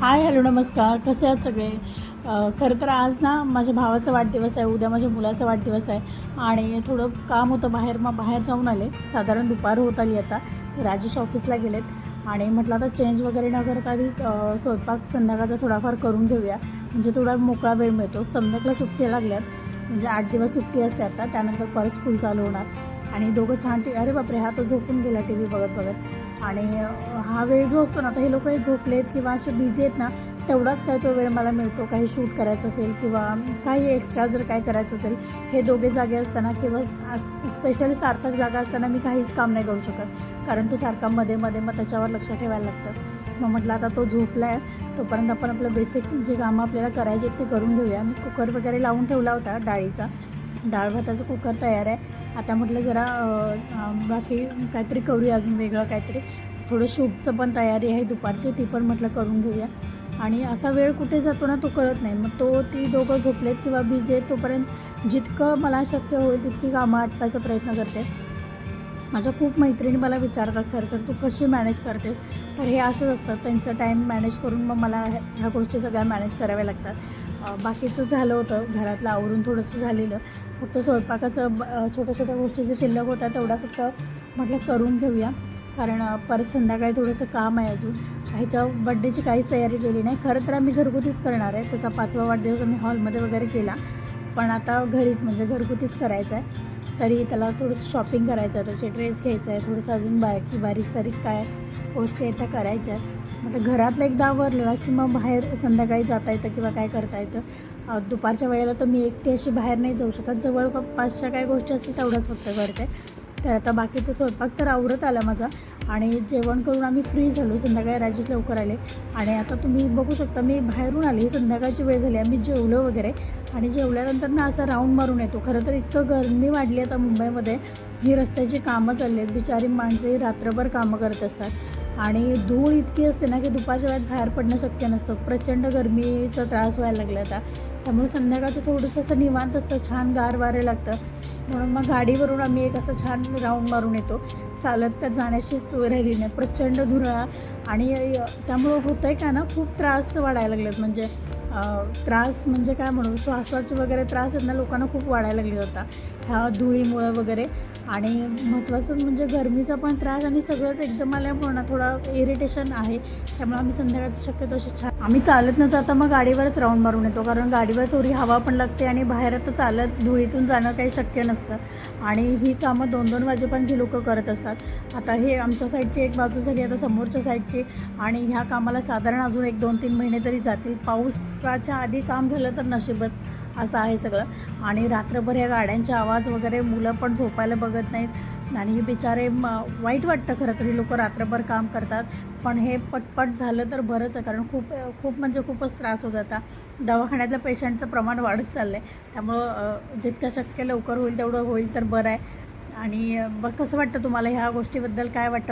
Hi hello नमस्कार. कसे आहात सगळे? खरं तर आज ना माझ्या भावाचा वाढदिवस आहे उद्या माझ्या मुलाचा वाढदिवस आहे आणि थोडं काम होतं बाहेर. मग बाहेर जाऊन आले. साधारण दुपार होत आली आता. राजेश ऑफिसला गेलेत आणि म्हटलं आता चेंज वगैरे न करता आधी स्वयंपाक संध्याकाळचा थोडाफार करून घेऊया. म्हणजे थोडा मोकळा वेळ मिळतो. संध्याकाळला सुट्ट्या लागल्यात. म्हणजे आठ दिवस सुट्टी असते आता. त्यानंतर परत स्कूल चालू होणार. आणि दोघं छान टी अरे बापरे हा तो झोपून गेला टी व्ही बघत बघत. आणि हा वेळ जो असतो ना आता हे लोक झोपलेत किंवा असे बिझी आहेत ना तेवढाच काय तो वेळ मला मिळतो. काही शूट करायचं असेल किंवा काही एक्स्ट्रा जर काय करायचं असेल हे दोघे जागे असताना किंवा स्पेशली सार्थक जागा असताना मी काहीच काम नाही करू शकत. कारण तो सारखा मध्ये मध्ये मग त्याच्यावर लक्ष ठेवायला लागतं. मग म्हटलं आता तो झोपला आहे तोपर्यंत आपण आपलं बेसिक जे कामं आपल्याला करायचे ते करून घेऊया. मी कुकर वगैरे लावून ठेवला होता डाळीचा. डाळ भाताचं कुकर तयार आहे. आता म्हटलं जरा बाकी काहीतरी करूया अजून वेगळं काहीतरी. थोडं शूटचं पण तयारी आहे दुपारची ती पण म्हटलं करून घेऊया. आणि असा वेळ कुठे जातो ना तो कळत नाही. मग तो ती दोघं झोपलेत किंवा बिझी आहेत तोपर्यंत जितकं मला शक्य होईल तितकी कामं आटपायचा प्रयत्न करते. माझ्या खूप मैत्रिणी मला विचारतात खरं तर तू कशी मॅनेज करतेस? तर हे असंच असतं. त्यांचं टाईम मॅनेज करून मग मला ह्या गोष्टी सगळ्या मॅनेज कराव्या लागतात. बाकीचं झालं होतं. घरातलं आवरून थोडंसं झालेलं. फक्त स्वयंपाकाचं ब- छोट्या छोट्या गोष्टी जे शिल्लक होत्या तेवढा फक्त म्हटलं करून घेऊया. कारण परत संध्याकाळी थोडंसं काम आहे अजून. ह्याच्या बड्डेची काहीच तयारी केली नाही. खरं तर आम्ही घरगुतीच करणार आहे. त्याचा पाचवा वाढदिवस आम्ही हॉलमध्ये वगैरे केला. पण आता घरीच म्हणजे घरगुतीच करायचं आहे. तरी त्याला थोडंसं शॉपिंग करायचं आहे. त्याचे ड्रेस घ्यायचा आहे. थोडंसं अजून बारीक बारीक सारीक काय गोष्टी आहेत त्या करायच्या आहेत. आता घरातलं एकदा आवरलं की मग बाहेर संध्याकाळी जाता येतं किंवा काय करता येतं. दुपारच्या वेळेला तर मी एकटी अशी बाहेर नाही जाऊ शकत. जवळपासच्या काय गोष्टी असतील तेवढंच फक्त करते. तर आता बाकीचा स्वयंपाक तर आवरत आला माझा. आणि जेवण करून आम्ही फ्री झालो. संध्याकाळी राजेश लवकर आले. आणि आता तुम्ही बघू शकता मी बाहेरून आले. संध्याकाळची वेळ झाली. आम्ही जेवलो वगैरे. आणि जेवल्यानंतर ना असं राऊंड मारून येतो. खरं तर इतकं गरमी वाढली आता मुंबईमध्ये. ही रस्त्याची कामं चालली आहेत. बिचारी माणसं ही रात्रभर कामं करत असतात. आणि धूळ इतकी असते ना की दुपारच्या वेळात बाहेर पडणं शक्य नसतं. प्रचंड गरमीचा त्रास व्हायला लागला आता. त्यामुळे संध्याकाळचं थोडंसं असं निवांत असतं छान गार वारे लागतं. म्हणून मग गाडीवरून आम्ही एक असं छान राऊंड मारून येतो. चालत तर जाण्याची सोय राहिली नाही. प्रचंड धुरळा आणि त्यामुळं होतं आहे का ना खूप त्रास वाढायला लागलेत. म्हणजे त्रास म्हणजे काय म्हणू? श्वासाचे वगैरे त्रास आहेत ना लोकांना खूप वाढायला लागले होता. ह्या धुळीमुळं वगैरे. आणि महत्त्वाचंच म्हणजे गरमीचा पण त्रास आणि सगळंच एकदम आल्यामुळं ना थोडा इरिटेशन आहे. त्यामुळे आम्ही संध्याकाळचं शक्यतो अशी छान आम्ही चालत न जाता मग गाडीवरच राऊंड मारून येतो. कारण गाडीवर थोडी हवा पण लागते आणि बाहेर आता चालत धुळीतून जाणं काही शक्य नसतं. आणि ही कामं दोन दोन वाजेपर्यंत ही लोकं करत असतात. आता हे आमच्या साईडची एक बाजू झाली आता समोरच्या साईडची. आणि ह्या कामाला साधारण अजून एक दोन तीन महिने तरी जातील. पाऊस पावसाच्या आधी काम झालं तर नशिबच असं आहे सगळं. आणि रात्रभर या गाड्यांचे आवाज वगैरे मुलं पण झोपायला बघत नाहीत. आणि हे बिचारे वाईट वाटतं खरं तरी लोक रात्रभर काम करतात. पण हे पटपट झालं तर बरंच आहे कारण खूप खूप म्हणजे खूपच त्रास होत आता दवाखान्यातल्या पेशंटचं प्रमाण वाढत चाललं आहे त्यामुळं जितकं शक्य लवकर होईल तेवढं होईल तर बरं आहे. आणि बघ कसं वाटतं तुम्हाला ह्या गोष्टीबद्दल? काय वाटतं?